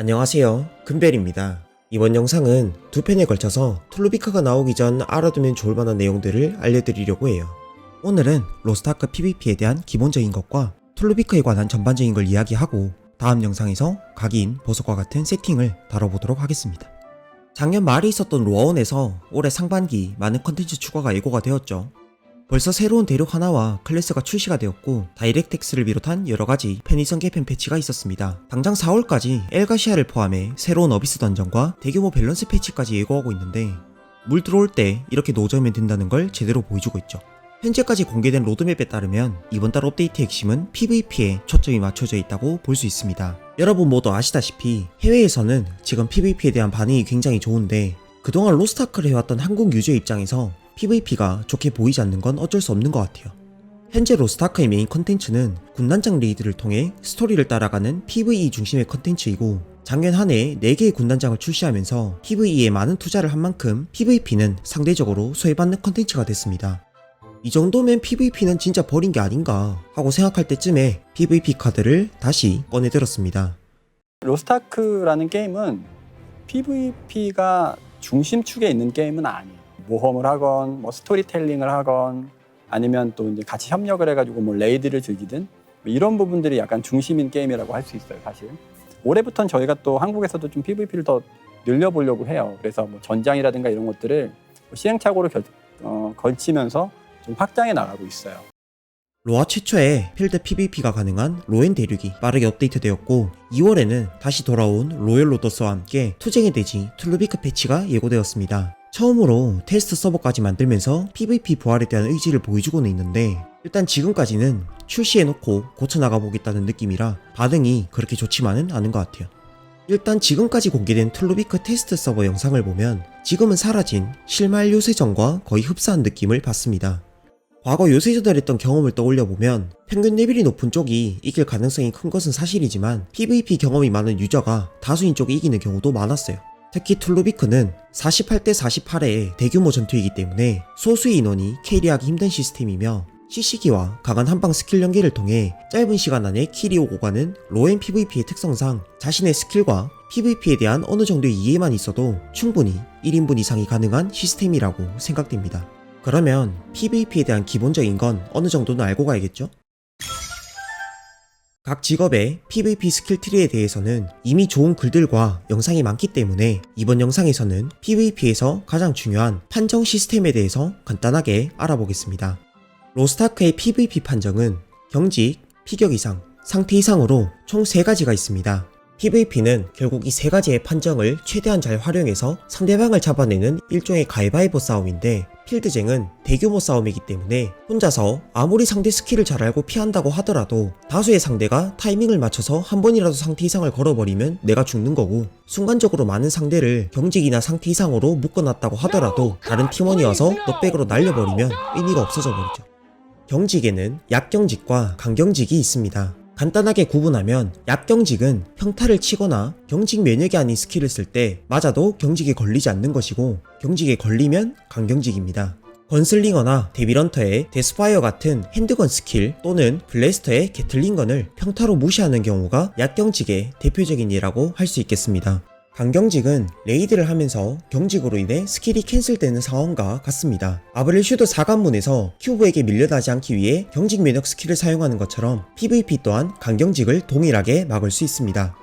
안녕하세요. 금벨입니다. 이번 영상은 두 편에 걸쳐서 툴루비카가 나오기 전 알아두면 좋을 만한 내용들을 알려드리려고 해요. 오늘은 로스트아크 PVP에 대한 기본적인 것과 툴루비카에 관한 전반적인 걸 이야기하고 다음 영상에서 각인, 보석과 같은 세팅을 다뤄보도록 하겠습니다. 작년 말에 있었던 로아원에서 올해 상반기 많은 컨텐츠 추가가 예고가 되었죠. 벌써 새로운 대륙 하나와 클래스가 출시가 되었고 다이렉텍스를 비롯한 여러가지 편의성 개편 패치가 있었습니다. 당장 4월까지 엘가시아를 포함해 새로운 어비스 던전과 대규모 밸런스 패치까지 예고하고 있는데 물 들어올 때 이렇게 노점이 된다는 걸 제대로 보여주고 있죠. 현재까지 공개된 로드맵에 따르면 이번 달 업데이트 핵심은 PVP에 초점이 맞춰져 있다고 볼 수 있습니다. 여러분 모두 아시다시피 해외에서는 지금 PVP에 대한 반응이 굉장히 좋은데 그동안 로스타크를 해왔던 한국 유저 입장에서 PVP가 좋게 보이지 않는 건 어쩔 수 없는 것 같아요. 현재 로스타크의 메인 컨텐츠는 군단장 레이드를 통해 스토리를 따라가는 PVE 중심의 컨텐츠이고 작년 한해 4개의 군단장을 출시하면서 PVE에 많은 투자를 한 만큼 PVP는 상대적으로 소외받는 컨텐츠가 됐습니다. 이 정도면 PVP는 진짜 버린 게 아닌가 하고 생각할 때쯤에 PVP 카드를 다시 꺼내들었습니다. 로스타크라는 게임은 PVP가 중심축에 있는 게임은 아니에요. 모험을 하건 뭐 스토리텔링을 하건 아니면 또 이제 같이 협력을 해가지고 뭐 레이드를 즐기든 뭐 이런 부분들이 약간 중심인 게임이라고 할 수 있어요, 사실. 올해부터는 저희가 또 한국에서도 좀 PVP를 더 늘려보려고 해요. 그래서 뭐 전장이라든가 이런 것들을 뭐 시행착오를 결, 어, 걸치면서 좀 확장해 나가고 있어요. 로아 최초의 필드 PVP가 가능한 로엔 대륙이 빠르게 업데이트되었고 2월에는 다시 돌아온 로열 로더스와 함께 투쟁의 대지 툴루비크 패치가 예고되었습니다. 처음으로 테스트 서버까지 만들면서 PVP 부활에 대한 의지를 보여주고는 있는데 일단 지금까지는 출시해놓고 고쳐나가 보겠다는 느낌이라 반응이 그렇게 좋지만은 않은 것 같아요. 일단 지금까지 공개된 툴루비크 테스트 서버 영상을 보면 지금은 사라진 실마일 요새전과 거의 흡사한 느낌을 받습니다. 과거 요새전을 했던 경험을 떠올려보면 평균 레벨이 높은 쪽이 이길 가능성이 큰 것은 사실이지만 PVP 경험이 많은 유저가 다수인 쪽이 이기는 경우도 많았어요. 특히 툴루비크는 48대 48의 대규모 전투이기 때문에 소수의 인원이 캐리하기 힘든 시스템이며 CC기와 강한 한방 스킬 연계를 통해 짧은 시간 안에 킬이 오고 가는 로엔 PVP의 특성상 자신의 스킬과 PVP에 대한 어느 정도의 이해만 있어도 충분히 1인분 이상이 가능한 시스템이라고 생각됩니다. 그러면 PVP에 대한 기본적인 건 어느 정도는 알고 가야겠죠? 각 직업의 PVP 스킬 트리에 대해서는 이미 좋은 글들과 영상이 많기 때문에 이번 영상에서는 PVP에서 가장 중요한 판정 시스템에 대해서 간단하게 알아보겠습니다. 로스타크의 PVP 판정은 경직, 피격 이상, 상태 이상으로 총 3가지가 있습니다. PVP는 결국 이 세 가지의 판정을 최대한 잘 활용해서 상대방을 잡아내는 일종의 가위바위보 싸움인데 필드쟁은 대규모 싸움이기 때문에 혼자서 아무리 상대 스킬을 잘 알고 피한다고 하더라도 다수의 상대가 타이밍을 맞춰서 한 번이라도 상태 이상을 걸어버리면 내가 죽는 거고 순간적으로 많은 상대를 경직이나 상태 이상으로 묶어놨다고 하더라도 다른 팀원이어서 넉백으로 날려버리면 의미가 없어져 버리죠. 경직에는 약경직과 강경직이 있습니다. 간단하게 구분하면 약경직은 평타를 치거나 경직 면역이 아닌 스킬을 쓸 때 맞아도 경직에 걸리지 않는 것이고 경직에 걸리면 강경직입니다. 건슬링어나 데빌런터의 데스파이어 같은 핸드건 스킬 또는 블래스터의 게틀링건을 평타로 무시하는 경우가 약경직의 대표적인 예라고 할 수 있겠습니다. 강경직은 레이드를 하면서 경직으로 인해 스킬이 캔슬되는 상황과 같습니다. 아브렐 슈드 4관문에서 큐브에게 밀려나지 않기 위해 경직 면역 스킬을 사용하는 것처럼 PVP 또한 강경직을 동일하게 막을 수 있습니다.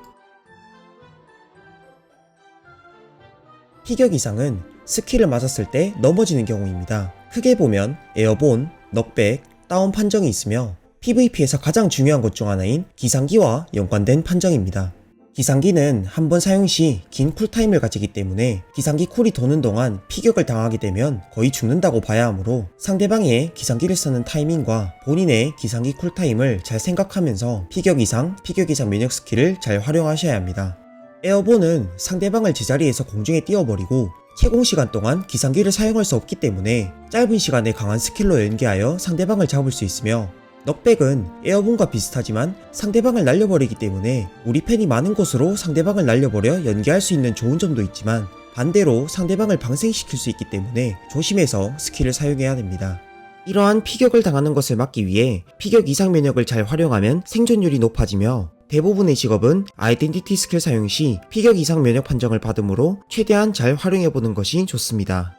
피격 이상은 스킬을 맞았을 때 넘어지는 경우입니다. 크게 보면 에어본, 넉백, 다운 판정이 있으며 PVP에서 가장 중요한 것 중 하나인 기상기와 연관된 판정입니다. 기상기는 한 번 사용 시 긴 쿨타임을 가지기 때문에 기상기 쿨이 도는 동안 피격을 당하게 되면 거의 죽는다고 봐야 하므로 상대방의 기상기를 쓰는 타이밍과 본인의 기상기 쿨타임을 잘 생각하면서 피격 이상, 피격 이상 면역 스킬을 잘 활용하셔야 합니다. 에어본은 상대방을 제자리에서 공중에 띄워버리고 채공 시간 동안 기상기를 사용할 수 없기 때문에 짧은 시간에 강한 스킬로 연계하여 상대방을 잡을 수 있으며 넉백은 에어본과 비슷하지만 상대방을 날려버리기 때문에 우리 팬이 많은 곳으로 상대방을 날려버려 연계할 수 있는 좋은 점도 있지만 반대로 상대방을 방생시킬 수 있기 때문에 조심해서 스킬을 사용해야 됩니다. 이러한 피격을 당하는 것을 막기 위해 피격 이상 면역을 잘 활용하면 생존율이 높아지며 대부분의 직업은 아이덴티티 스킬 사용 시 피격 이상 면역 판정을 받으므로 최대한 잘 활용해보는 것이 좋습니다.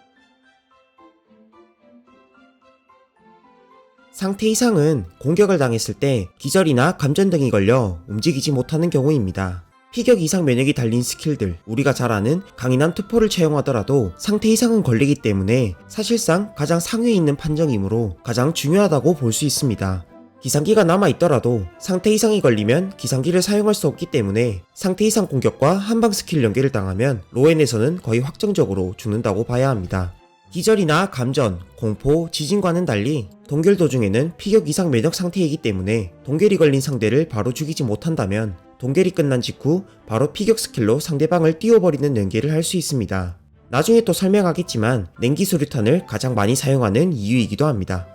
상태 이상은 공격을 당했을 때 기절이나 감전 등이 걸려 움직이지 못하는 경우입니다. 피격 이상 면역이 달린 스킬들, 우리가 잘 아는 강인한 투포를 채용하더라도 상태 이상은 걸리기 때문에 사실상 가장 상위에 있는 판정이므로 가장 중요하다고 볼 수 있습니다. 기상기가 남아있더라도 상태 이상이 걸리면 기상기를 사용할 수 없기 때문에 상태 이상 공격과 한방 스킬 연계를 당하면 로엔에서는 거의 확정적으로 죽는다고 봐야 합니다. 기절이나 감전, 공포, 지진과는 달리 동결 도중에는 피격 이상 면역 상태이기 때문에 동결이 걸린 상대를 바로 죽이지 못한다면 동결이 끝난 직후 바로 피격 스킬로 상대방을 띄워버리는 연계를 할 수 있습니다. 나중에 또 설명하겠지만 냉기 수류탄을 가장 많이 사용하는 이유이기도 합니다.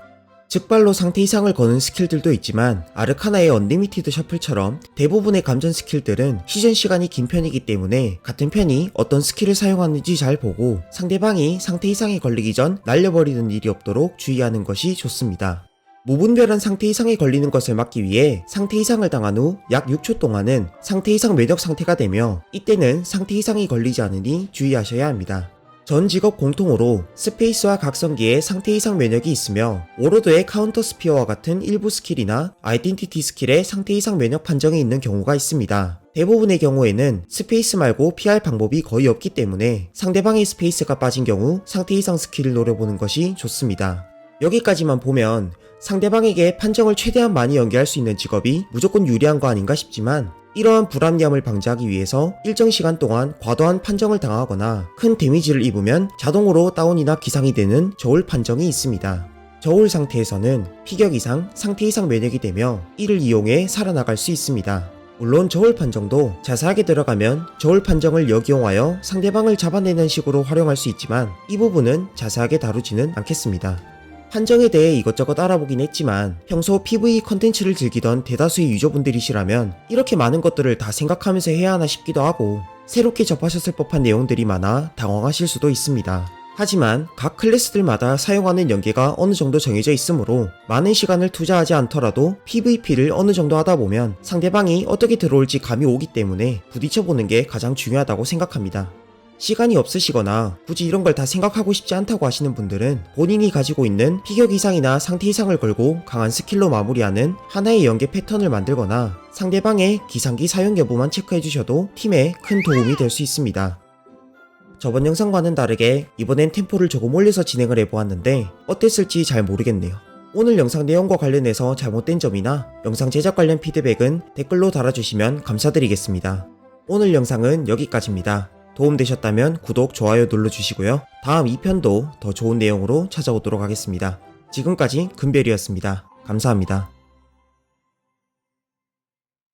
즉발로 상태 이상을 거는 스킬들도 있지만 아르카나의 언리미티드 셔플처럼 대부분의 감전 스킬들은 시전 시간이 긴 편이기 때문에 같은 편이 어떤 스킬을 사용하는지 잘 보고 상대방이 상태 이상에 걸리기 전 날려버리는 일이 없도록 주의하는 것이 좋습니다. 무분별한 상태 이상에 걸리는 것을 막기 위해 상태 이상을 당한 후 약 6초 동안은 상태 이상 면역 상태가 되며 이때는 상태 이상이 걸리지 않으니 주의하셔야 합니다. 전 직업 공통으로 스페이스와 각성기에 상태 이상 면역이 있으며 오로드의 카운터 스피어와 같은 일부 스킬이나 아이덴티티 스킬에 상태 이상 면역 판정이 있는 경우가 있습니다. 대부분의 경우에는 스페이스 말고 피할 방법이 거의 없기 때문에 상대방의 스페이스가 빠진 경우 상태 이상 스킬을 노려보는 것이 좋습니다. 여기까지만 보면 상대방에게 판정을 최대한 많이 연계할 수 있는 직업이 무조건 유리한 거 아닌가 싶지만 이러한 불합리함을 방지하기 위해서 일정 시간 동안 과도한 판정을 당하거나 큰 데미지를 입으면 자동으로 다운이나 기상이 되는 저울 판정이 있습니다. 저울 상태에서는 피격 이상, 상태 이상 면역이 되며 이를 이용해 살아나갈 수 있습니다. 물론 저울 판정도 자세하게 들어가면 저울 판정을 역이용하여 상대방을 잡아내는 식으로 활용할 수 있지만 이 부분은 자세하게 다루지는 않겠습니다. 판정에 대해 이것저것 알아보긴 했지만 평소 PV 컨텐츠를 즐기던 대다수의 유저분들이시라면 이렇게 많은 것들을 다 생각하면서 해야 하나 싶기도 하고 새롭게 접하셨을 법한 내용들이 많아 당황하실 수도 있습니다. 하지만 각 클래스들마다 사용하는 연계가 어느 정도 정해져 있으므로 많은 시간을 투자하지 않더라도 PVP를 어느 정도 하다 보면 상대방이 어떻게 들어올지 감이 오기 때문에 부딪혀보는 게 가장 중요하다고 생각합니다. 시간이 없으시거나 굳이 이런 걸 다 생각하고 싶지 않다고 하시는 분들은 본인이 가지고 있는 피격 이상이나 상태 이상을 걸고 강한 스킬로 마무리하는 하나의 연계 패턴을 만들거나 상대방의 기상기 사용 여부만 체크해 주셔도 팀에 큰 도움이 될 수 있습니다. 저번 영상과는 다르게 이번엔 템포를 조금 올려서 진행을 해보았는데 어땠을지 잘 모르겠네요. 오늘 영상 내용과 관련해서 잘못된 점이나 영상 제작 관련 피드백은 댓글로 달아주시면 감사드리겠습니다. 오늘 영상은 여기까지입니다. 도움되셨다면 구독, 좋아요 눌러주시고요. 다음 2편도 더 좋은 내용으로 찾아오도록 하겠습니다. 지금까지 금별이었습니다. 감사합니다.